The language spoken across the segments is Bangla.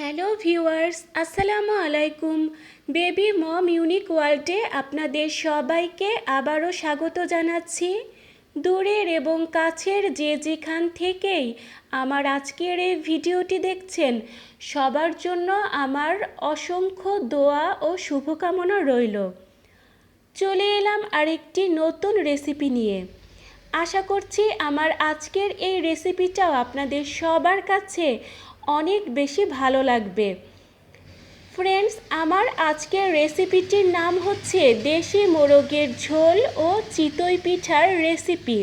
হ্যালো ভিউয়ার্স, আসসালামু আলাইকুম। বেবি মম ইউনিক ওয়ার্ল্ডে আপনাদের সবাইকে আবারও স্বাগত জানাচ্ছি। দূরের এবং কাছের যে যেখান থেকেই আমার আজকের এই ভিডিওটি দেখছেন, সবার জন্য আমার অসংখ্য দোয়া ও শুভকামনা রইল। চলে এলাম আরেকটি নতুন রেসিপি নিয়ে। আশা করছি আমার আজকের এই রেসিপিটাও আপনাদের সবার কাছে অনেক বেশি ভালো লাগবে। ফ্রেন্ডস আমার আজকের রেসিপিটির নাম হচ্ছে দেশি মোরগের ঝোল ও চিতই পিঠার রেসিপি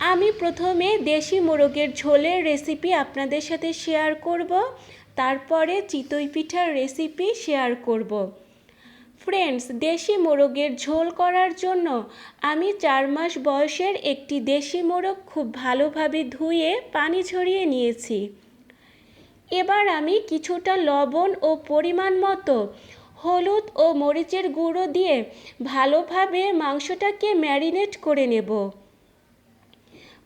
আমি প্রথমে দেশি মোরগের ঝোলের রেসিপি আপনাদের সাথে শেয়ার করব, তারপরে চিতই পিঠার রেসিপি শেয়ার করব। ফ্রেন্ডস দেশি মোরগের ঝোল করার জন্য আমি চার মাস বয়সের একটি দেশি মোরগ খুব ভালোভাবে ধুয়ে, পানি ঝরিয়ে নিয়েছি। এবার আমি কিছুটা লবণ ও পরিমাণ মতো হলুদ ও মরিচের গুঁড়ো দিয়ে ভালোভাবে মাংসটাকে ম্যারিনেট করে নেব।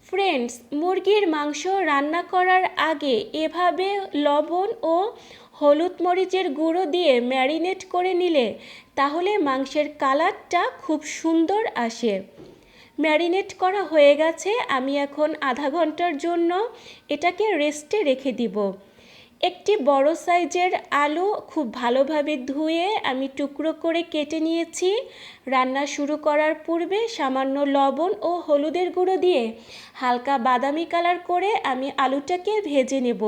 ফ্রেন্ডস, মুরগির মাংস রান্না করার আগে এভাবে লবণ ও হলুদ মরিচের গুঁড়ো দিয়ে ম্যারিনেট করে নিলে তাহলে মাংসের কালারটা খুব সুন্দর আসে। ম্যারিনেট করা হয়ে গেছে, আমি এখন আধা ঘণ্টার জন্য এটাকে রেস্টে রেখে দিব। একটি বড় সাইজের আলু খুব ভালোভাবে ধুয়ে আমি টুকরো করে কেটে নিয়েছি। রান্না শুরু করার পূর্বে সামান্য লবণ ও হলুদের গুঁড়ো দিয়ে হালকা বাদামি কালার করে আমি আলুটাকে ভেজে নেব।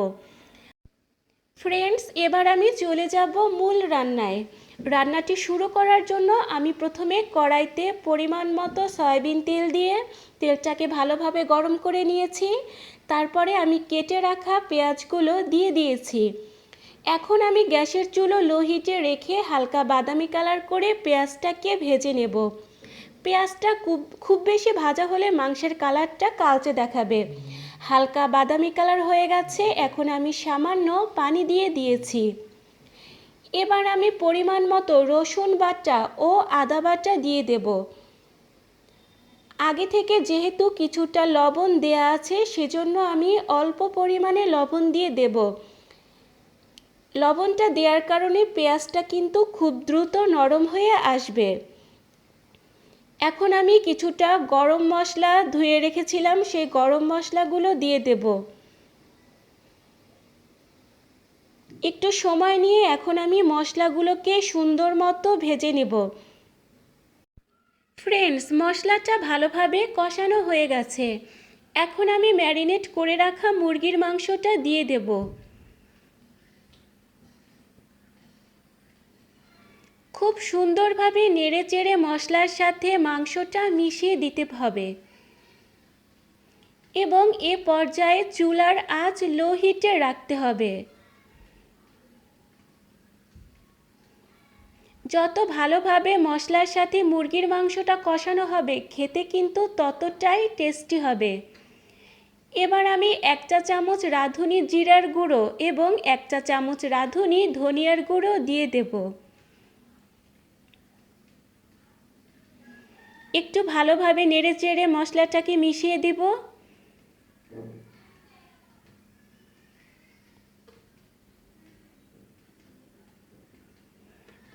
ফ্রেন্ডস, এবার আমি চলে যাব মূল রান্নায়। রান্নাটি শুরু করার জন্য আমি প্রথমে কড়াইতে পরিমাণ মতো সয়াবিন তেল দিয়ে তেলটাকে ভালোভাবে গরম করে নিয়েছি। তারপরে আমি কেটে রাখা পেঁয়াজগুলো দিয়ে দিয়েছি। এখন আমি গ্যাসের চুলো লো হিটে রেখে হালকা বাদামি কালার করে পেঁয়াজটাকে ভেজে নেব। পেঁয়াজটা খুব খুব বেশি ভাজা হলে মাংসের কালারটা কালচে দেখাবে। হালকা বাদামি কালার হয়ে গেছে, এখন আমি সামান্য পানি দিয়ে দিয়েছি। এবার আমি পরিমাণ মতো রসুন বাটা ও আদা বাটা দিয়ে দেব। আগে থেকে যেহেতু কিছুটা লবণ দেয়া আছে, সেজন্য আমি অল্প পরিমাণে লবণ দিয়ে দেব। লবণটা দেওয়ার কারণে পেঁয়াজটা কিন্তু খুব দ্রুত নরম হয়ে আসবে। এখন আমি কিছুটা গরম মশলা ধুয়ে রেখেছিলাম, সেই গরম মশলাগুলো দিয়ে দেব। একটু সময় নিয়ে এখন আমি মশলাগুলোকে সুন্দর মতো ভেজে নেব। ফ্রেন্ডস মশলাটা ভালোভাবে কষানো হয়ে গেছে। এখন আমি ম্যারিনেট করে রাখা মুরগির মাংসটা দিয়ে দেব। খুব সুন্দরভাবে নেড়ে চেড়ে মশলার সাথে মাংসটা মিশিয়ে দিতে হবে। এবং এ পর্যায়ে চুলার আঁচ লো হিটে রাখতে হবে। যত ভালোভাবে মশলার সাথে মুরগির মাংসটা কষানো হবে, খেতে কিন্তু ততটাই টেস্টি হবে। এবার আমি এক চা চামচ রাঁধুনি জিরার গুঁড়ো এবং এক চা চামচ রাঁধুনি ধনিয়ার গুঁড়ো দিয়ে দেব। একটু ভালোভাবে নেড়ে চেড়ে মশলাটাকে মিশিয়ে দিব।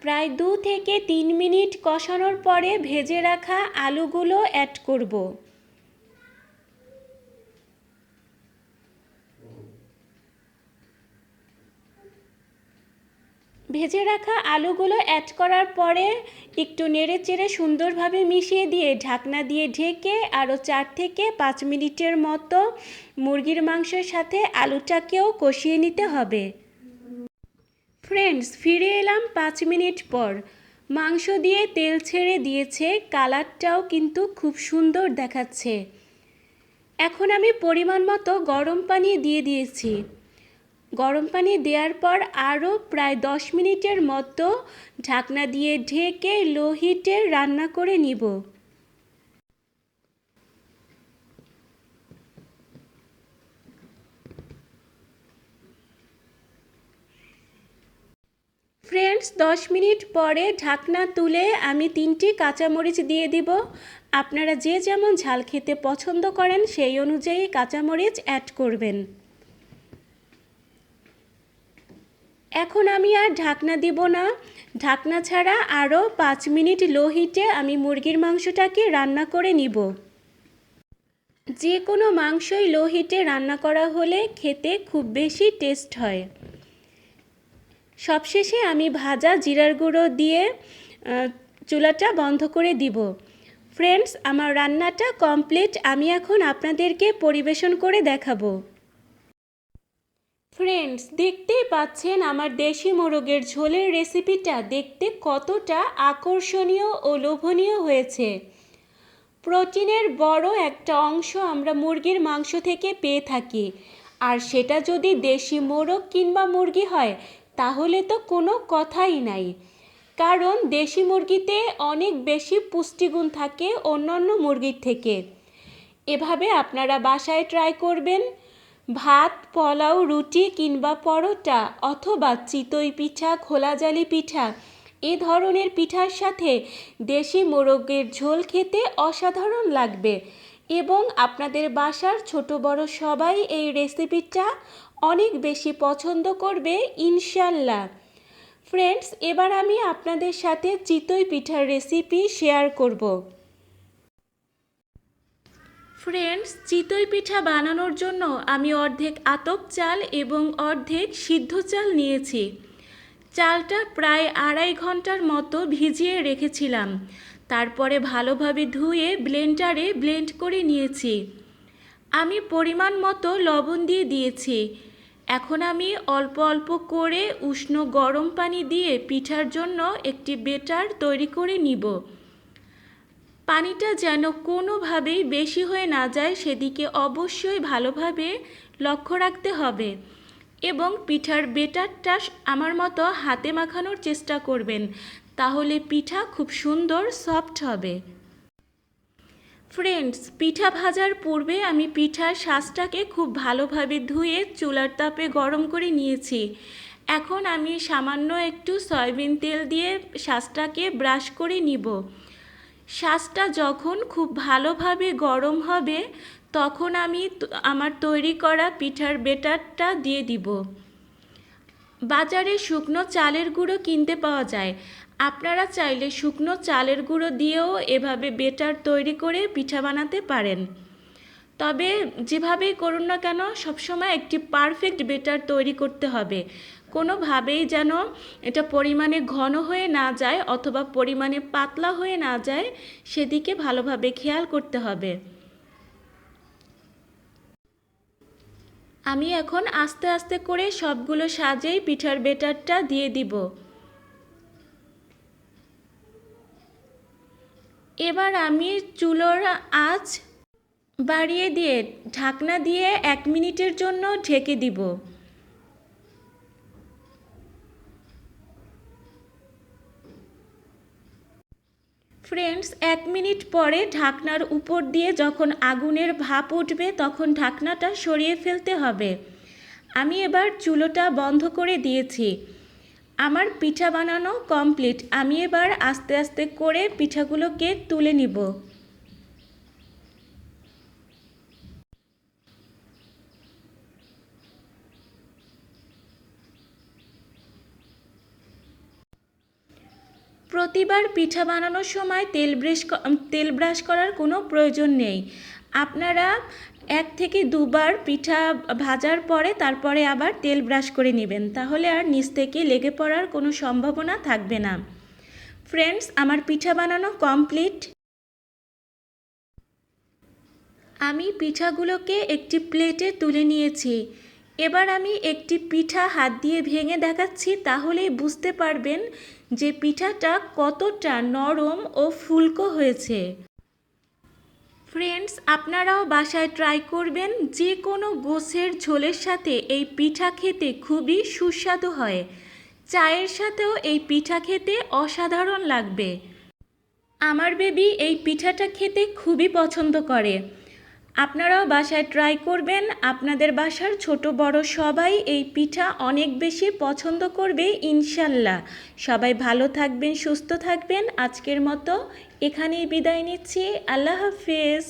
প্রায় দু থেকে তিন মিনিট কষানোর পরে ভেজে রাখা আলুগুলো অ্যাড করব। ভেজে রাখা আলুগুলো অ্যাড করার পরে একটু নেড়ে চেড়ে সুন্দরভাবে মিশিয়ে দিয়ে ঢাকনা দিয়ে ঢেকে আরও চার থেকে পাঁচ মিনিটের মতো মুরগির মাংসের সাথে আলুটাকেও কষিয়ে নিতে হবে। ফ্রেন্ডস ফিরে এলাম পাঁচ মিনিট পর। মাংস দিয়ে তেল ছেড়ে দিয়েছে, কালারটাও কিন্তু খুব সুন্দর দেখাচ্ছে। এখন আমি পরিমাণ মতো গরম পানি দিয়ে দিয়েছি। গরম পানি দেওয়ার পর আরও প্রায় দশ মিনিটের মতো ঢাকনা দিয়ে ঢেকে লো হিটে রান্না করে নিব। ফ্রেন্ডস, দশ মিনিট পরে ঢাকনা তুলে আমি তিনটি কাঁচামরিচ দিয়ে দিব। আপনারা যে যেমন ঝাল খেতে পছন্দ করেন, সেই অনুযায়ী কাঁচামরিচ অ্যাড করবেন। এখন আমি আর ঢাকনা দিব না। ঢাকনা ছাড়া আরও পাঁচ মিনিট লো হিটে আমি মুরগির মাংসটাকে রান্না করে নিব। যে কোনো মাংসই লো হিটে রান্না করা হলে খেতে খুব বেশি টেস্ট হয়। সবশেষে আমি ভাজা জিরার গুঁড়ো দিয়ে চুলাটা বন্ধ করে দিব। ফ্রেন্ডস, আমার রান্নাটা কমপ্লিট। আমি এখন আপনাদেরকে পরিবেশন করে দেখাবো। ফ্রেন্ডস, দেখতেই পাচ্ছেন আমার দেশি মোরগের ঝোলের রেসিপিটা দেখতে কতটা আকর্ষণীয় ও লোভনীয় হয়েছে। প্রোটিনের বড় একটা অংশ আমরা মুরগির মাংস থেকে পেয়ে থাকি। আর সেটা যদি দেশি মোরগ কিংবা মুরগি হয় তাহলে তো কোনো কথাই নাই। কারণ দেশি মুরগিতে অনেক বেশি পুষ্টিগুণ থাকে অন্যান্য মুরগির থেকে। এভাবে আপনারা বাসায় ট্রাই করবেন, ভাত, পোলাও, রুটি কিংবা পরোটা অথবা চিতই পিঠা, খোলাজালি পিঠা, এ ধরনের পিঠার সাথে দেশি মোরগের ঝোল খেতে অসাধারণ লাগবে। এবং আপনাদের বাসার ছোট বড় সবাই এই রেসিপিটা অনেক বেশি পছন্দ করবে ইনশাল্লাহ ফ্রেন্ডস এবার আমি আপনাদের সাথে চিতই পিঠার রেসিপি শেয়ার করব। ফ্রেন্ডস চিতই পিঠা বানানোর জন্য আমি অর্ধেক আতপ চাল এবং অর্ধেক সিদ্ধ চাল নিয়েছি। চালটা প্রায় আড়াই ঘণ্টার মতো ভিজিয়ে রেখেছিলাম। তারপরে ভালোভাবে ধুয়ে ব্লেন্ডারে ব্লেন্ড করে নিয়েছি। আমি পরিমাণ মতো লবণ দিয়ে দিয়েছি। এখন আমি অল্প অল্প করে উষ্ণ গরম পানি দিয়ে পিঠার জন্য একটি বেটার তৈরি করে নিব। পানিটা যেন কোনোভাবেই বেশি হয়ে না যায় সেদিকে অবশ্যই ভালোভাবে লক্ষ্য রাখতে হবে এবং পিঠার বেটারটা আমার মতো হাতে মাখানোর চেষ্টা করবেন, তাহলে পিঠা খুব সুন্দর সফট হবে। ফ্রেন্ডস পিঠা ভাজার পূর্বে আমি পিঠার শ্বাসটাকে খুব ভালোভাবে ধুয়ে চুলার তাপে গরম করে নিয়েছি। এখন আমি সামান্য একটু সয়াবিন তেল দিয়ে শাঁসটাকে ব্রাশ করে নিব। শাঁসটা যখন খুব ভালোভাবে গরম হবে, তখন আমি আমার তৈরি করা পিঠার বেটারটা দিয়ে দিব। বাজারে শুকনো চালের গুঁড়ো কিনতে পাওয়া যায়। আপনারা চাইলে শুকনো চালের গুঁড়ো দিয়েও এভাবে বেটার তৈরি করে পিঠা বানাতে পারেন। তবে যেভাবেই করুন না কেন, সবসময় একটি পারফেক্ট বেটার তৈরি করতে হবে। কোনোভাবেই যেন এটা পরিমাণে ঘন হয়ে না যায় অথবা পরিমাণে পাতলা হয়ে না যায়, সেদিকে ভালোভাবে খেয়াল করতে হবে। আমি এখন আস্তে আস্তে করে সবগুলো সাজেই পিঠার বেটারটা দিয়ে দিব। এবার আমি চুলোর আঁচ বাড়িয়ে দিয়ে ঢাকনা দিয়ে এক মিনিটের জন্য ঢেকে দিব। ফ্রেন্ডস এক মিনিট পরে ঢাকনার উপর দিয়ে যখন আগুনের ভাপ উঠবে, তখন ঢাকনাটা সরিয়ে ফেলতে হবে। আমি এবার চুলোটা বন্ধ করে দিয়েছি। আমার পিঠা বানানো কমপ্লিট আমি এবার আস্তে আস্তে করে পিঠাগুলোকে তুলে নিব। প্রতিবার পিঠা বানানোর সময় তেল ব্রাশ তেল ব্রাশ করার কোনো প্রয়োজন নেই। আপনারা এক থেকে দুবার পিঠা ভাজার পরে তারপরে আবার তেল ব্রাশ করে নেবেন। তাহলে আর নিচ থেকে লেগে পড়ার কোনো সম্ভাবনা থাকবে না। ফ্রেন্ডস, আমার পিঠা বানানো কমপ্লিট। আমি পিঠাগুলোকে একটি প্লেটে তুলে নিয়েছি। এবার আমি একটি পিঠা হাত দিয়ে ভেঙে দেখাচ্ছি, তাহলেই বুঝতে পারবেন যে পিঠাটা কতটা নরম ও ফুলকো হয়েছে। ফ্রেন্ডস আপনারাও বাসায় ট্রাই করবেন যে কোনো গোছের ঝোলের সাথে এই পিঠা খেতে খুবই সুস্বাদু হয়। চায়ের সাথেও এই পিঠা খেতে অসাধারণ লাগবে। আমার বেবি এই পিঠাটা খেতে খুবই পছন্দ করে। আপনারাও বাসায় ট্রাই করবেন। আপনাদের বাসার ছোট বড় সবাই এই পিঠা অনেক বেশি পছন্দ করবে, ইনশাল্লাহ। সবাই ভালো থাকবেন, সুস্থ থাকবেন। আজকের মতো এখানেই বিদায় নিচ্ছি। আল্লাহ হাফেজ।